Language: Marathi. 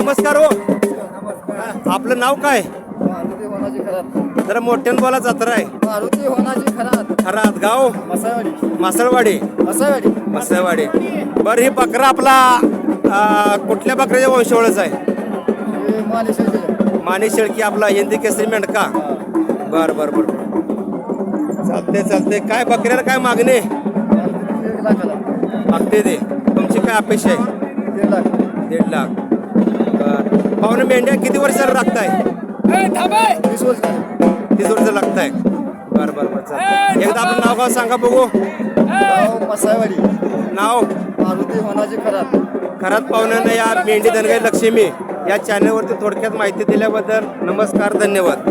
नमस्कार हो. आपलं नाव काय? जरा मोठ्यान बोला जत्रा आहे. खरात. गाव? मासळवाडी. मासळवाडी. मसाळवाडी. बरं ही बकरा आपला कुठल्या बकऱ्याच्या वंशवळच आहे? माने शेळकी आपला हिंदी केसरी मेंढका. बर बर बर. चालते चालते काय बकऱ्याला काय मागणे? मागते दे तुमची काय अपेक्षा आहे? दीड लाख. दीड लाख बर. पाहुणे मेंढ्या किती वर्षाला लागताय वीस वर्ष. झाले. तीस वर्ष लागताय. बर बर बर. चालतंय. एकदा आपलं नाव गाव सांगा बघू. गाव मसावाडी नाव? मारुती होनाची खरात. खरात पाहुण्यांना या मेंढी धनगाई लक्ष्मी. या चॅनलवरती थोडक्यात माहिती दिल्याबद्दल नमस्कार धन्यवाद.